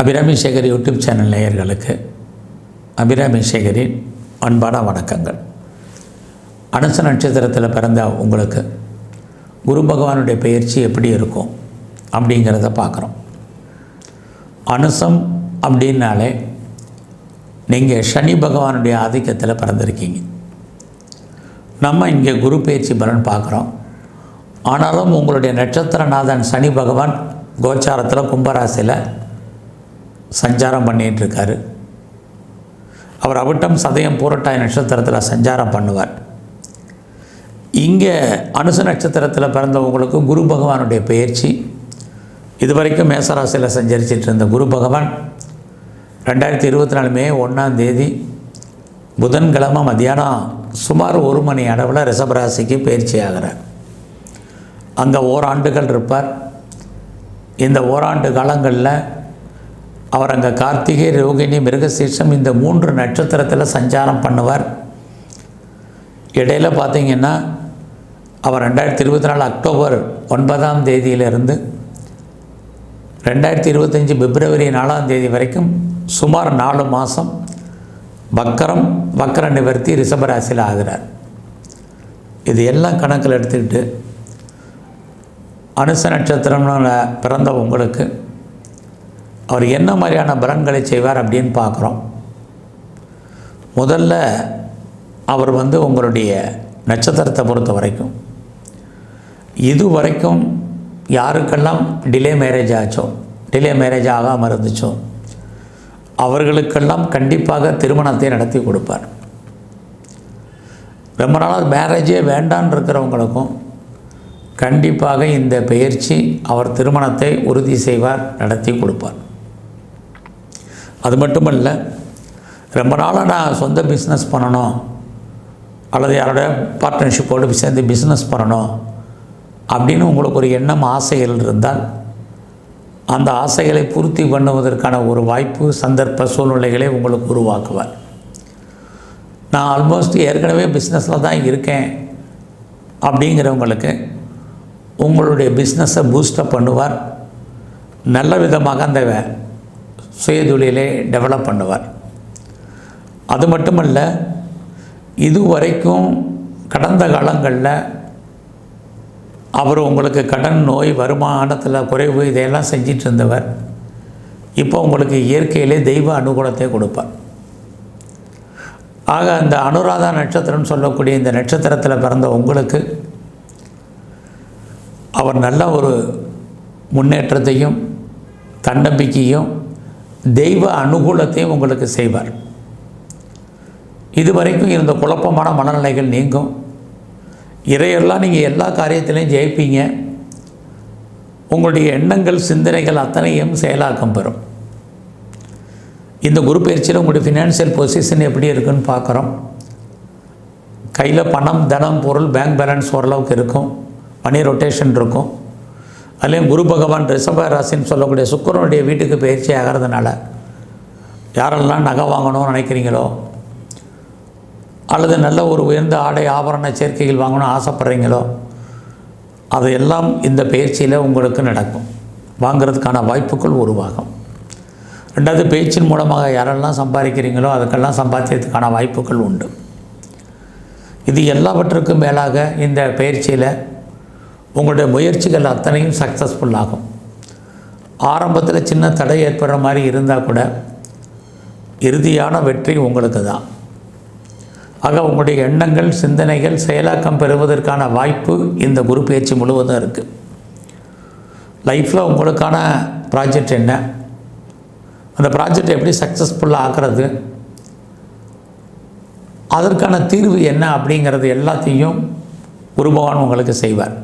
Abirami Sekar YouTube channel நேயர்களுக்கு அபிராமி சேகரின் அன்பான வணக்கங்கள். அனுச நட்சத்திரத்தில் பிறந்த உங்களுக்கு குரு பகவானுடைய பயிற்சி எப்படி இருக்கும் அப்படிங்கிறத பார்க்குறோம். அனுசம் அப்படின்னாலே நீங்கள் சனி பகவானுடைய ஆதிக்கத்தில் பிறந்திருக்கீங்க. நம்ம இங்கே குரு பயிற்சி பலன் பார்க்குறோம். ஆனாலும் உங்களுடைய நட்சத்திரநாதன் சனி பகவான் கோச்சாரத்தில் கும்பராசியில் சஞ்சாரம் பண்ணிகிட்டு இருக்காரு அவர் அவிட்டம் சதயம் பூரட்டாய் நட்சத்திரத்தில் சஞ்சாரம் பண்ணுவார். இங்கே அனுச நட்சத்திரத்தில் பிறந்தவங்களுக்கு குரு பகவானுடைய பயிற்சி இதுவரைக்கும் மேசராசியில் சஞ்சரிச்சிட்டு இருந்த குரு பகவான் ரெண்டாயிரத்தி இருபத்தி நாலு மே ஒன்றாம் தேதி புதன்கிழமை மத்தியானம் சுமார் ஒரு மணி அளவில் ரிஷபராசிக்கு பயிற்சி ஆகிறார். அங்கே ஓராண்டுகள் இருப்பார். இந்த ஓராண்டு காலங்களில் அவர் அங்கே கார்த்திகை ரோகிணி மிருகசீர்ஷம் இந்த மூன்று நட்சத்திரத்தில் சஞ்சாரம் பண்ணுவார். இடையில பார்த்தீங்கன்னா அவர் ரெண்டாயிரத்தி இருபத்தி நாலு அக்டோபர் ஒன்பதாம் தேதியிலிருந்து ரெண்டாயிரத்தி இருபத்தஞ்சி பிப்ரவரி நாலாம் தேதி வரைக்கும் சுமார் நாலு மாதம் வக்கரம் வக்கர நிவர்த்தி ரிஷபராசியில் ஆகிறார். இது எல்லாம் கணக்கில் எடுத்துக்கிட்டு அனுச நட்சத்திரம்னு பிறந்த உங்களுக்கு அவர் என்ன மாதிரியான பலன்களை செய்வார் அப்படின்னு பார்க்குறோம். முதல்ல அவர் வந்து உங்களுடைய நட்சத்திரத்தை பொறுத்த வரைக்கும். இது வரைக்கும் யாருக்கெல்லாம் டிலே மேரேஜ் ஆச்சோ டிலே மேரேஜ் ஆகாமல் இருந்துச்சோ அவர்களுக்கெல்லாம் கண்டிப்பாக திருமணத்தை நடத்தி கொடுப்பார். ரொம்ப நாளாக மேரேஜே வேண்டான்னு இருக்கிறவங்களுக்கும் கண்டிப்பாக இந்த பயிற்சி அவர் திருமணத்தை உறுதி செய்வார் நடத்தி கொடுப்பார். அது மட்டும் இல்லை ரொம்ப நாளாக நான் சொந்த பிஸ்னஸ் பண்ணணும் அல்லது யாரோட பார்ட்னர்ஷிப்போடு சேர்ந்து பிஸ்னஸ் பண்ணணும் அப்படின்னு உங்களுக்கு ஒரு எண்ணம் ஆசைகள் இருந்தால் அந்த ஆசைகளை பூர்த்தி பண்ணுவதற்கான ஒரு வாய்ப்பு சந்தர்ப்ப சூழ்நிலைகளை உங்களுக்கு உருவாக்குவார். நான் ஆல்மோஸ்ட் ஏற்கனவே பிஸ்னஸில் தான் இருக்கேன் அப்படிங்கிறவங்களுக்கு உங்களுடைய பிஸ்னஸை பூஸ்டப் பண்ணுவார். நல்ல விதமாக அந்த சுயதொழிலை டெவலப் பண்ணுவார். அது மட்டுமல்ல இதுவரைக்கும் கடந்த காலங்களில் அவர் உங்களுக்கு கடன் நோய் வருமானத்தில் குறைவு இதையெல்லாம் செஞ்சிட்டு இருந்தவர் இப்போ உங்களுக்கு இயற்கையிலே தெய்வ அனுகூலத்தை கொடுப்பார். ஆக அந்த அனுராதா நட்சத்திரம் சொல்லக்கூடிய இந்த நட்சத்திரத்தில் பிறந்த உங்களுக்கு அவர் நல்ல ஒரு முன்னேற்றத்தையும் தன்னம்பிக்கையும் தெய்வ அனுகூலத்தையும் உங்களுக்கு செய்வார். இதுவரைக்கும் இருந்த குழப்பமான மனநிலைகள் நீங்கும். இறையெல்லாம் நீங்கள் எல்லா காரியத்திலையும் ஜெயிப்பீங்க. உங்களுடைய எண்ணங்கள் சிந்தனைகள் அத்தனையும் செயலாக்கம் பெறும். இந்த குரு பயிற்சியில் உங்களுடைய ஃபினான்ஷியல் பொசிஷன் எப்படி இருக்குன்னு பார்க்குறோம். கையில் பணம் தனம் பொருள் பேங்க் பேலன்ஸ் ஓரளவுக்கு இருக்கும். மணி ரொட்டேஷன் இருக்கும். அதுலேயும் குரு பகவான் ரிஷப ராசின்னு சொல்லக்கூடிய சுக்கரனுடைய வீட்டுக்கு பயிற்சி ஆகிறதுனால யாரெல்லாம் நகை வாங்கணும்னு நினைக்கிறீங்களோ அல்லது நல்ல ஒரு உயர்ந்த ஆடை ஆபரண சேர்க்கைகள் வாங்கணும்னு ஆசைப்பட்றீங்களோ அதையெல்லாம் இந்த பயிற்சியில் உங்களுக்கு நடக்கும். வாங்கிறதுக்கான வாய்ப்புகள் உருவாகும். ரெண்டாவது பேச்சின் மூலமாக யாரெல்லாம் சம்பாதிக்கிறீங்களோ அதுக்கெல்லாம் சம்பாத்தியத்துக்கான வாய்ப்புகள் உண்டு. இது எல்லாவற்றுக்கும் மேலாக இந்த பயிற்சியில் உங்களுடைய முயற்சிகள் அத்தனையும் சக்ஸஸ்ஃபுல் ஆகும். ஆரம்பத்தில் சின்ன தடை ஏற்படுற மாதிரி இருந்தால் கூட இறுதியான வெற்றி உங்களுக்கு தான். ஆக உங்களுடைய எண்ணங்கள் சிந்தனைகள் செயலாக்கம் பெறுவதற்கான வாய்ப்பு இந்த குரு பயிற்சி முழுவதும் இருக்குது லைஃப்பில் உங்களுக்கான ப்ராஜெக்ட் என்ன? அந்த ப்ராஜெக்ட் எப்படி சக்ஸஸ்ஃபுல்லாக ஆக்கிறது? அதற்கான தீர்வு என்ன அப்படிங்கிறது எல்லாத்தையும் குருபகவான் உங்களுக்கு செய்வார்.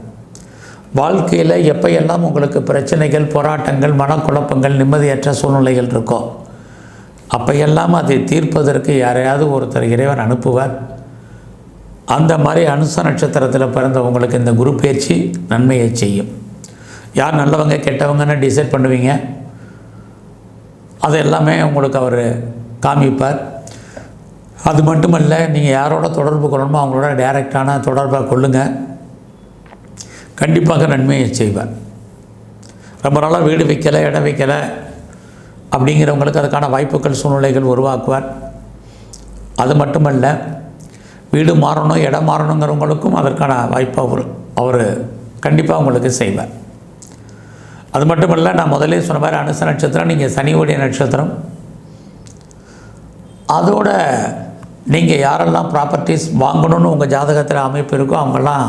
வாழ்க்கையில் எப்பையெல்லாம் உங்களுக்கு பிரச்சனைகள் போராட்டங்கள் மனக்குழப்பங்கள் நிம்மதியற்ற சூழ்நிலைகள் இருக்கோ அப்பையெல்லாம் அதை தீர்ப்பதற்கு யாரையாவது ஒருத்தர் இறைவன் அனுப்புவார். அந்த மாதிரி அனுச நட்சத்திரத்தில் பிறந்தவங்களுக்கு இந்த குரு பயிற்சி நன்மையை செய்யும். யார் நல்லவங்க கெட்டவங்கன்னு டிசைட் பண்ணுவீங்க. அது எல்லாமே உங்களுக்கு அவர் காமிப்பார். அது மட்டுமல்ல நீங்கள் யாரோட தொடர்பு கொள்ளணுமோ அவங்களோட டைரெக்டான தொடர்பை கொள்ளுங்கள் கண்டிப்பாக நன்மையை செய்வார். ரொம்ப நாளாக வீடு வைக்கலை இடம் வைக்கலை. அப்படிங்கிறவங்களுக்கு அதுக்கான வாய்ப்புகள் சூழ்நிலைகள் உருவாக்குவார். அது மட்டுமல்ல வீடு மாறணும் இடம் மாறணுங்கிறவங்களுக்கும் அதற்கான வாய்ப்பை அவர் அவர் கண்டிப்பாக உங்களுக்கு செய்வார். அது மட்டுமல்ல நான் முதலே சொன்ன மாதிரி அனுச நட்சத்திரம் நீங்கள் சனியுடைய நட்சத்திரம். அதோட நீங்கள் யாரெல்லாம் ப்ராப்பர்ட்டிஸ் வாங்கணும்னு உங்கள் ஜாதகத்தில் அமைப்பு இருக்கோ அவங்கெல்லாம்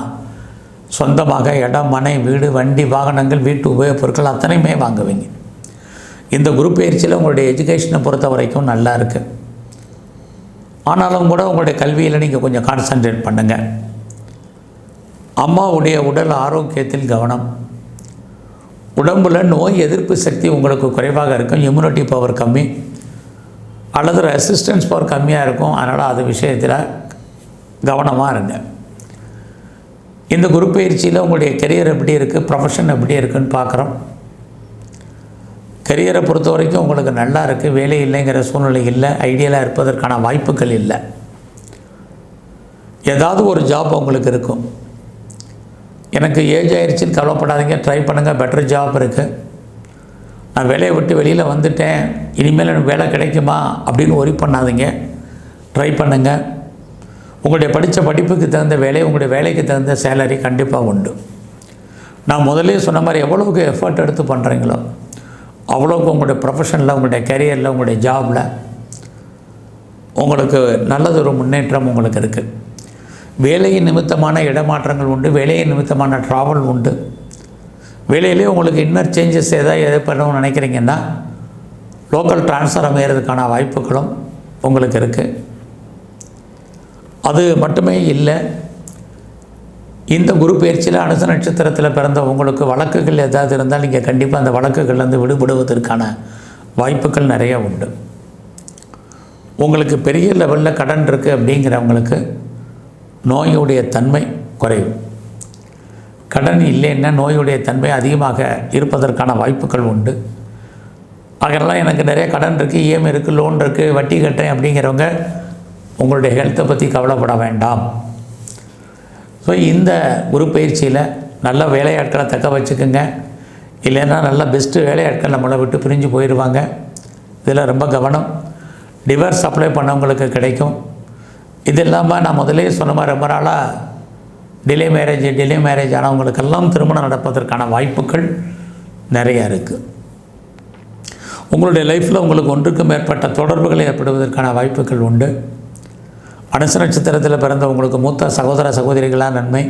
சொந்தமாக இடம் மனை வீடு வண்டி வாகனங்கள் வீட்டு உபயோகப் பொருட்கள் அத்தனையுமே வாங்குவீங்க. இந்த குரூப் பயிற்சியில் உங்களுடைய எஜுகேஷனை பொறுத்த வரைக்கும் நல்லா இருக்குது ஆனாலும் கூட உங்களுடைய கல்வியில் நீங்கள் கொஞ்சம் கான்சன்ட்ரேட் பண்ணுங்கள் அம்மாவுடைய உடல் ஆரோக்கியத்தில் கவனம். உடம்புல நோய் எதிர்ப்பு சக்தி உங்களுக்கு குறைவாக இருக்கும் இம்யூனிட்டி பவர் கம்மி. அல்லது ரெசிஸ்டன்ஸ் பவர் கம்மியாக இருக்கும் அதனால் அது விஷயத்தில் கவனமாக இருங்க. இந்த குரு பயிற்சியில் உங்களுடைய கெரியர் எப்படி இருக்குது ப்ரொஃபஷன் எப்படி இருக்குன்னு பார்க்குறோம். கெரியரை பொறுத்த வரைக்கும் உங்களுக்கு நல்லா இருக்குது வேலை இல்லைங்கிற சூழ்நிலை இல்லை. ஐடியலாக இருப்பதற்கான வாய்ப்புகள் இல்லை. ஏதாவது ஒரு ஜாப் உங்களுக்கு இருக்கும். எனக்கு ஏஜ் ஆயிடுச்சுன்னு கவலைப்படாதீங்க. ட்ரை பண்ணுங்கள் பெட்டர் ஜாப் இருக்குது நான் வேலையை விட்டு வெளியில் வந்துட்டேன். இனிமேல் எனக்கு வேலை கிடைக்குமா அப்படின்னு ஒரி பண்ணாதீங்க. ட்ரை பண்ணுங்கள் உங்களுடைய படித்த படிப்புக்கு தகுந்த வேலை உங்களுடைய வேலைக்கு தகுந்த சேலரி கண்டிப்பாக உண்டு. நான் முதலே சொன்ன மாதிரி எவ்வளோக்கு எஃபர்ட் எடுத்து பண்ணுறீங்களோ அவ்வளோக்கு உங்களுடைய ப்ரொஃபஷனில் உங்களுடைய கரியரில் உங்களுடைய ஜாபில் உங்களுக்கு நல்லதொரு முன்னேற்றம் உங்களுக்கு இருக்குது வேலையின் நிமித்தமான இடமாற்றங்கள் உண்டு வேலையின் நிமித்தமான ட்ராவல் உண்டு. வேலையிலே உங்களுக்கு இன்னர் சேஞ்சஸ் எதாவது எதை பண்ணணும்னு நினைக்கிறீங்கன்னா லோக்கல் ட்ரான்ஸ்ஃபர் அமைகிறதுக்கான வாய்ப்புகளும் உங்களுக்கு இருக்குது அது மட்டுமே இல்லை இந்த குரு பயிற்சியில் அனுச நட்சத்திரத்தில் பிறந்த உங்களுக்கு வழக்குகள் ஏதாவது இருந்தால் நீங்கள் கண்டிப்பாக அந்த வழக்குகள்லேருந்து விடுபடுவதற்கான வாய்ப்புகள் நிறைய உண்டு. உங்களுக்கு பெரிய லெவலில் கடன் இருக்குது அப்படிங்கிறவங்களுக்கு நோயுடைய தன்மை குறையும். கடன் இல்லைன்னா நோயுடைய தன்மை அதிகமாக இருப்பதற்கான வாய்ப்புகள் உண்டு. அதெல்லாம் எனக்கு நிறைய கடன் இருக்குது இஎம்ஐ இருக்குது லோன் இருக்குது வட்டி கட்டேன் அப்படிங்கிறவங்க உங்களுடைய ஹெல்த்தை பற்றி கவலைப்பட வேண்டாம். ஸோ இந்த குரு பயிற்சியில் நல்ல வேலையாட்களை தக்க வச்சுக்கோங்க. இல்லைன்னா நல்ல பெஸ்ட்டு வேலையாட்கள் நம்மளை விட்டு பிரிஞ்சு போயிடுவாங்க இதில் ரொம்ப கவனம். டிவர்ஸ் அப்ளை பண்ணவங்களுக்கு கிடைக்கும். இது இல்லாமல் நான் முதலே சொன்ன மாதிரி ரொம்ப நாளாக டிலே மேரேஜ் டிலே மேரேஜ் ஆனவங்களுக்கெல்லாம் திருமணம் நடப்பதற்கான வாய்ப்புகள் நிறையா இருக்குது உங்களுடைய லைஃப்பில் உங்களுக்கு ஒன்றுக்கு மேற்பட்ட தொடர்புகள் ஏற்படுவதற்கான வாய்ப்புகள் உண்டு. அனுச நட்சத்திரத்தில் பிறந்த உங்களுக்கு மூத்த சகோதர சகோதரிகளாக நன்மை.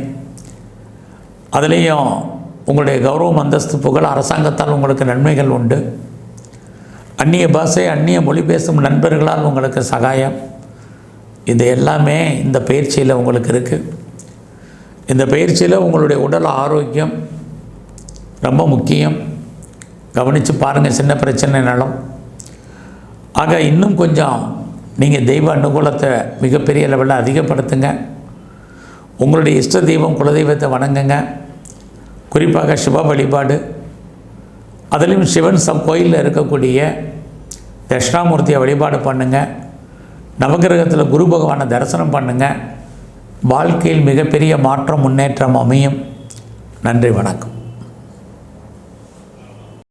அதுலேயும் உங்களுடைய கௌரவம் அந்தஸ்து புகழ் அரசாங்கத்தால் உங்களுக்கு நன்மைகள் உண்டு. அந்நிய பாஷை அந்நிய மொழி பேசும் நண்பர்களால் உங்களுக்கு சகாயம். இது எல்லாமே இந்த பயிற்சியில் உங்களுக்கு இருக்குது இந்த பயிற்சியில் உங்களுடைய உடல் ஆரோக்கியம் ரொம்ப முக்கியம். கவனித்து பாருங்கள் சின்ன பிரச்சனைனாலும் ஆக இன்னும் கொஞ்சம் நீங்கள் தெய்வ அனுகூலத்தை மிகப்பெரிய லெவலில் அதிகப்படுத்துங்க. உங்களுடைய இஷ்ட தெய்வம் குலதெய்வத்தை வணங்குங்க. குறிப்பாக சிவ வழிபாடு. அதுலேயும் சிவன் சம் கோயிலில் இருக்கக்கூடிய தட்சிணாமூர்த்தியை வழிபாடு பண்ணுங்கள் நவகிரகத்தில் குரு பகவானை தரிசனம் பண்ணுங்கள் வாழ்க்கையில் மிகப்பெரிய மாற்றம் முன்னேற்றம் அமையும். நன்றி வணக்கம்.